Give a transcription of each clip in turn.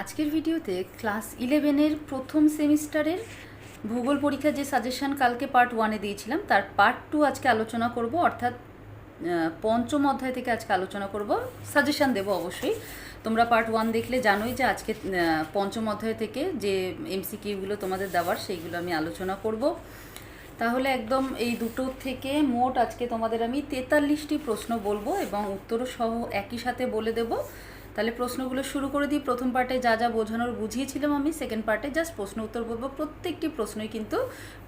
আজকের ভিডিওতে ক্লাস ইলেভেনের প্রথম সেমিস্টারের ভূগোল পরীক্ষার যে সাজেশন কালকে পার্ট ওয়ানে দিয়েছিলাম, তার পার্ট টু আজকে আলোচনা করব, অর্থাৎ পঞ্চম অধ্যায় থেকে আজকে আলোচনা করব। সাজেশন দেব অবশ্যই। তোমরা পার্ট ওয়ান দেখলে জানোই যে আজকে পঞ্চম অধ্যায় থেকে যে এমসিকিউগুলো তোমাদের দেওয়ার, সেইগুলো আমি আলোচনা করব। তাহলে একদম এই দুটো থেকে মোট আজকে তোমাদের আমি তেতাল্লিশটি প্রশ্ন বলব এবং উত্তরও সহ একই সাথে বলে দেব। তাহলে প্রশ্নগুলো শুরু করে দিই। প্রথম পার্টে যা যা বোঝানোর বুঝিয়েছিলাম আমি সেকেন্ড পার্টে জাস্ট প্রশ্ন উত্তর বলব। প্রত্যেকটি প্রশ্নই কিন্তু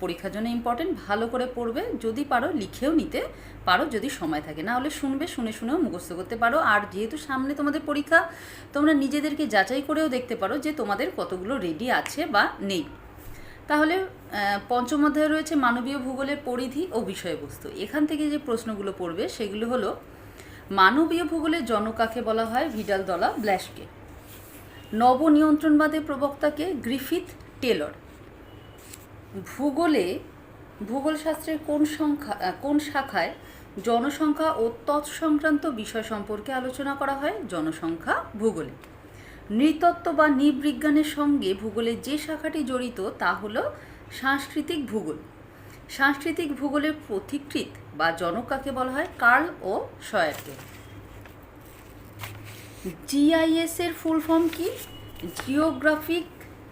পরীক্ষার জন্য ইম্পর্টেন্ট ভালো করে পড়বে। যদি পারো লিখেও নিতে পারো, যদি সময় থাকে। না হলে শুনবে, শুনে শুনেও মুখস্থ করতে পারো। আর যেহেতু সামনে তোমাদের পরীক্ষা, তোমরা নিজেদেরকে যাচাই করেও দেখতে পারো যে তোমাদের কতগুলো রেডি আছে বা নেই। তাহলে পঞ্চম অধ্যায়ে রয়েছে মানবীয় ভূগোলের পরিধি ও বিষয়বস্তু। এখান থেকে যে প্রশ্নগুলো পড়বে, সেগুলো হলো মানবীয় ভূগোলের জনকাকে বলা হয়? ভিডাল দলা ব্ল্যাশকে। নবনিয়ন্ত্রণবাদের প্রবক্তাকে গ্রিফিথ টেলর। ভূগোলে ভূগোলশাস্ত্রের কোন সংখ্যা কোন শাখায় জনসংখ্যা ও তৎসংক্রান্ত বিষয় সম্পর্কে আলোচনা করা হয়? জনসংখ্যা, ভূগোলে। নৃতত্ত্ব বা নৃবিজ্ঞানের সঙ্গে ভূগোলের যে শাখাটি জড়িত, তা হলো সাংস্কৃতিক ভূগোল। সাংস্কৃতিক ভূগোলের পথিকৃৎ বা জনক কাকে বলা হয়? কার্ল ও শয়ারকে। জিআইএস এর ফুল ফর্ম কি? Geographic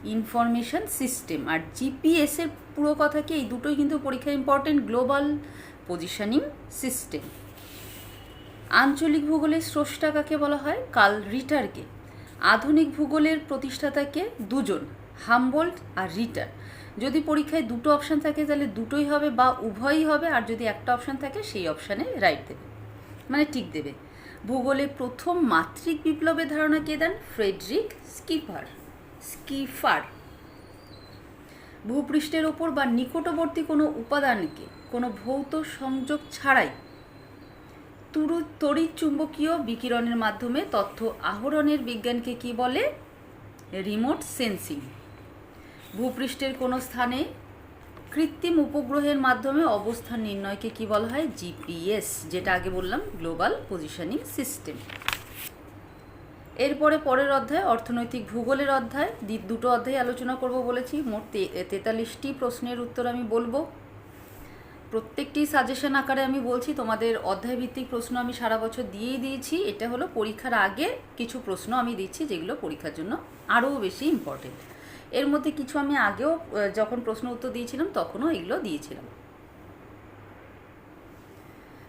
information system. আর জিপিএস এর পুরো কথা কি? এই দুটোই কিন্তু পরীক্ষা ইম্পর্টেন্ট গ্লোবাল পজিশনিং সিস্টেম। আঞ্চলিক ভূগোলের স্রষ্টা কাকে বলা হয়? কার্ল রিটারকে। আধুনিক ভূগোলের প্রতিষ্ঠাতাকে দুজন হামবোল্ট আর রিটার। যদি পরীক্ষায় দুটো অপশান থাকে, তাহলে দুটোই হবে বা উভয়ই হবে, আর যদি একটা অপশান থাকে, সেই অপশানে রাইট দেবে। মানে ঠিক দেবে। ভূগোলে প্রথম মাতৃক বিপ্লবের ধারণা কে দেন? ফ্রেডরিক স্কিফার। স্কিফার। ভূপৃষ্ঠের ওপর বা নিকটবর্তী কোনো উপাদানকে কোনো ভৌত সংযোগ ছাড়াই। তুরু তড়িৎ চুম্বকীয় বিকিরণের মাধ্যমে তথ্য আহরণের বিজ্ঞানকে কি বলে? Remote sensing. ভূপৃষ্ঠের কোনো স্থানে কৃত্রিম উপগ্রহের মাধ্যমে অবস্থান নির্ণয়কে কি বলা হয়? জিপিএস, যেটা আগে বললাম গ্লোবাল পজিশনিং সিস্টেম এরপরে পরের অধ্যায়, অর্থনৈতিক ভূগোলের অধ্যায়। দুটো অধ্যায় আলোচনা করব বলেছি। মোট তেতাল্লিশটি প্রশ্নের উত্তর আমি বলব। প্রত্যেকটি সাজেশন আকারে আমি বলছি, তোমাদের অধ্যায় ভিত্তিক প্রশ্ন আমি সারা বছর দিয়েই দিয়েছি। এটা হলো পরীক্ষার আগে কিছু প্রশ্ন আমি দিচ্ছি, যেগুলো পরীক্ষার জন্য আরও বেশি ইম্পর্টেন্ট এর মধ্যে কিছু আমি আগেও যখন প্রশ্ন উত্তর দিয়েছিলাম, তখনও এগুলো দিয়েছিলাম।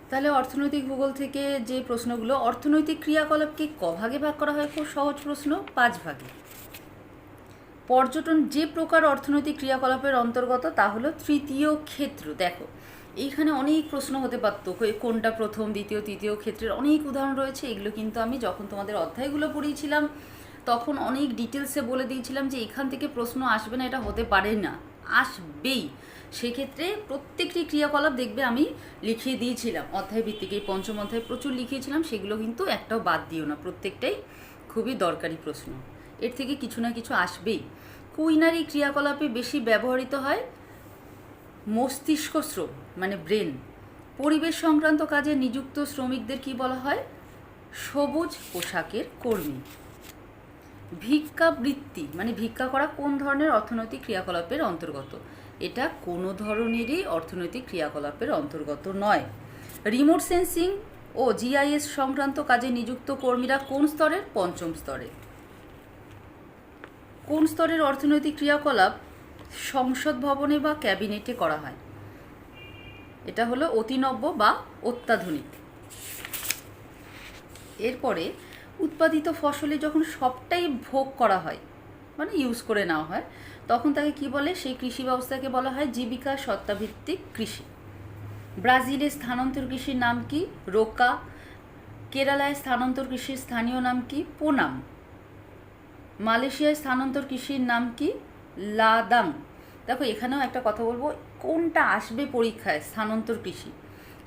তাহলে অর্থনৈতিক ভূগোল থেকে যে প্রশ্নগুলো, অর্থনৈতিক ক্রিয়াকলাপকে ক ভাগে ভাগ করা হয়? খুব সহজ প্রশ্ন, পাঁচ ভাগে। পর্যটন যে প্রকার অর্থনৈতিক ক্রিয়াকলাপের অন্তর্গত, তা হলো তৃতীয় ক্ষেত্র। দেখো, এইখানে অনেক প্রশ্ন হতে পারতো কোনটা প্রথম, দ্বিতীয়, তৃতীয় ক্ষেত্রের অনেক উদাহরণ রয়েছে। এগুলো কিন্তু আমি যখন তোমাদের অধ্যায়গুলো পড়িয়েছিলাম তখন অনেক ডিটেলসে বলে দিয়েছিলাম যে এখান থেকে প্রশ্ন আসবে না, এটা হতে পারে না। আসবেই। সেক্ষেত্রে প্রত্যেকটি ক্রিয়াকলাপ দেখবে আমি লিখিয়ে দিয়েছিলাম। অধ্যায় ভিত্তিক পঞ্চম অধ্যায় প্রচুর লিখিয়েছিলাম, সেগুলো কিন্তু একটাও বাদ দিও না। প্রত্যেকটাই খুবই দরকারি প্রশ্ন। এর থেকে কিছু না কিছু আসবেই। কুইনারি ক্রিয়াকলাপে বেশি ব্যবহৃত হয় মস্তিষ্ক শ্রম মানে ব্রেন। পরিবেশ সংক্রান্ত কাজে নিযুক্ত শ্রমিকদের কি বলা হয়? সবুজ পোশাকের কর্মী। ভিক্ষাবৃত্তি মানে ভিক্ষা করা কোন ধরনের অর্থনৈতিক ক্রিয়াকলাপের অন্তর্গত? এটা কোনো ধরনেরই অর্থনৈতিক ক্রিয়াকলাপের অন্তর্গত নয়। রিমোট সেন্সিং ও জিআইএস সংক্রান্ত কাজে নিযুক্ত কর্মীরা কোন স্তরের? পঞ্চম স্তরে। কোন স্তরের অর্থনৈতিক ক্রিয়াকলাপ সংসদ ভবনে বা ক্যাবিনেটে করা হয়? এটা হলো অতিনব্য বা অত্যাধুনিক। এরপরে উৎপাদিত ফসলে যখন সবটাই ভোগ করা হয় মানে ইউজ করে নেওয়া হয়, তখন তাকে কি বলে? সেই কৃষি ব্যবস্থাকে বলা হয় জীবিকা সত্তাভিত্তিক কৃষি। ব্রাজিলে স্থানান্তর কৃষির নাম কি? রোকা। কেরালায় স্থানান্তর কৃষির স্থানীয় নাম কি? পোনাম। মালয়েশিয়ায় স্থানান্তর কৃষির নাম কি? লাদাং। দেখো, এখানেও একটা কথা বলব, কোনটা আসবে পরীক্ষায় স্থানান্তর কৃষি?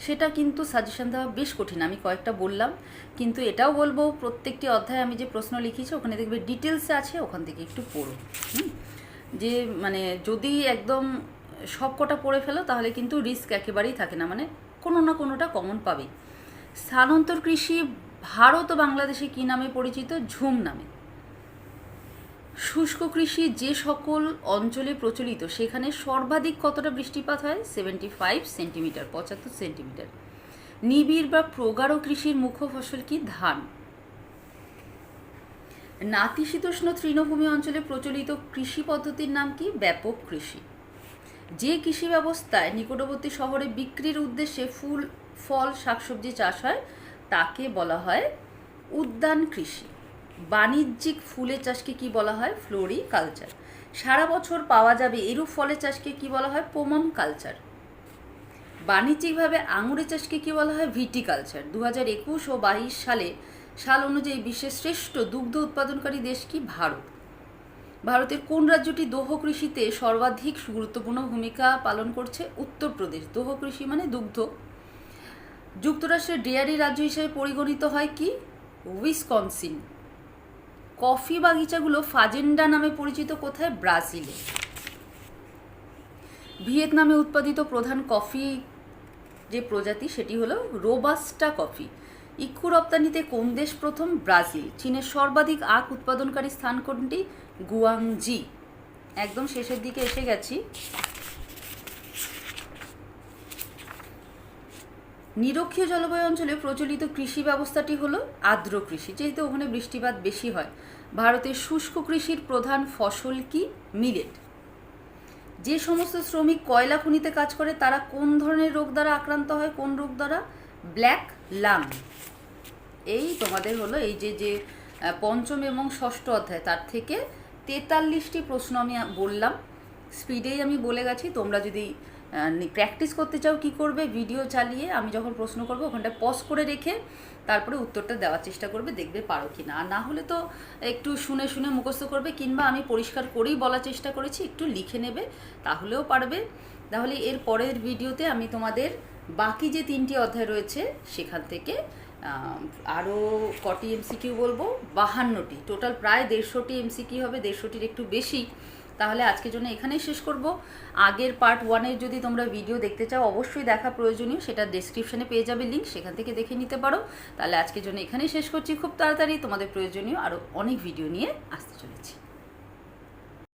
সেটা কিন্তু সাজেশন দেওয়া বেশ কঠিন, আমি কয়েকটা বললাম। কিন্তু এটাও বলব, প্রত্যেকটি অধ্যায়ে আমি যে প্রশ্ন লিখেছি, ওখানে দেখবে ডিটেলসে আছে, ওখান থেকে একটু পড়ো? যে মানে যদি একদম সব কটা পড়ে ফেলো, তাহলে কিন্তু রিস্ক একেবারেই থাকে না মানে কোনো না কোনোটা কমন পাবেই স্থানান্তর কৃষি ভারত ও বাংলাদেশে কী নামে পরিচিত? ঝুম নামে। শুষ্ক কৃষি যে সকল অঞ্চলে প্রচলিত, সেখানে সর্বাধিক কতটা বৃষ্টিপাত হয়? সেভেন্টি ফাইভ সেন্টিমিটার পঁচাত্তর সেন্টিমিটার নিবিড় বা প্রগাঢ় কৃষির মুখ্য ফসল কি? ধান। নাতিশীতোষ্ণ তৃণভূমি অঞ্চলে প্রচলিত কৃষি পদ্ধতির নাম কি? ব্যাপক কৃষি। যে কৃষি ব্যবস্থায় নিকটবর্তী শহরে বিক্রির উদ্দেশ্যে ফুল, ফল, শাকসবজি চাষ হয়, তাকে বলা হয় উদ্যান কৃষি। বাণিজ্যিক ফুলের চাষকে কি বলা হয়? ফ্লোরি কালচার সারা বছর পাওয়া যাবে এরূপ ফলের চাষকে কি বলা হয়? পোমম কালচার বাণিজ্যিকভাবে আঙুরের চাষকে কি বলা হয়? ভিটিকালচার। দু হাজার একুশ ও বাইশ সালে, সাল অনুযায়ী বিশ্বের শ্রেষ্ঠ দুগ্ধ উৎপাদনকারী দেশ কি? ভারত। ভারতের কোন রাজ্যটি দোহ কৃষিতে সর্বাধিক গুরুত্বপূর্ণ ভূমিকা পালন করছে? উত্তরপ্রদেশ। দোহ কৃষি মানে দুগ্ধ। যুক্তরাষ্ট্রের ডেয়ারি রাজ্য হিসেবে পরিগণিত হয় কি? উইসকনসিন। কফি বাগিচাগুলো ফাজেন্ডা নামে পরিচিত কোথায়? ব্রাজিলে। ভিয়েতনামে উৎপাদিত প্রধান কফি যে প্রজাতি, সেটি হলো রোবাস্টা কফি। ইক্ষু রপ্তানিতে কোন দেশ প্রথম? ব্রাজিল। চীনের সর্বাধিক আখ উৎপাদনকারী স্থান কোনটি? গুয়াংজি। একদম শেষের দিকে এসে গেছি। নিরক্ষীয় জলবায়ু অঞ্চলে প্রচলিত কৃষি ব্যবস্থাটি হলো আর্দ্র কৃষি, যেহেতু ওখানে বৃষ্টিপাত বেশি হয়। ভারতের শুষ্ক কৃষির প্রধান ফসল কি? মিলেট। যে সমস্ত শ্রমিক কয়লা খনিতে কাজ করে, তারা কোন ধরনের রোগ দ্বারা আক্রান্ত হয়, কোন রোগ দ্বারা? ব্ল্যাক লাং এই তোমাদের হলো এই যে যে পঞ্চম এবং ষষ্ঠ অধ্যায়, তার থেকে তেতাল্লিশটি প্রশ্ন আমি বললাম। স্পিডেই আমি বলে গেছি, তোমরা যদি প্র্যাকটিস করতে চাও কি করবে ভিডিও চালিয়ে আমি যখন প্রশ্ন করব ওখানটা পজ করে রেখে তারপরে উত্তরটা দেওয়ার চেষ্টা করবে, দেখবে পারো কি না আর না হলে তো একটু শুনে শুনে মুখস্থ করবে, কিংবা আমি পরিষ্কার করেই বলার চেষ্টা করেছি, একটু লিখে নেবে, তাহলেও পারবে। তাহলে এর পরের ভিডিওতে আমি তোমাদের বাকি যে তিনটি অধ্যায় রয়েছে, সেখান থেকে আরও কটি এমসিকিউ বলব, বাহান্নটি। টোটাল প্রায় দেড়শোটি এমসিকিউ হবে, দেড়শোটির একটু বেশি। তাহলে আজকের জন্য এখানেই শেষ করব। আগের পার্ট ওয়ানের যদি তোমরা ভিডিও দেখতে চাও, অবশ্যই দেখা প্রয়োজনীয়। সেটা ডেসক্রিপশনে পেয়ে যাবে লিঙ্ক সেখান থেকে দেখে নিতে পারো। তাহলে আজকের জন্য এখানেই শেষ করছি। খুব তাড়াতাড়ি তোমাদের প্রয়োজনীয় আরও অনেক ভিডিও নিয়ে আসতে চলেছি।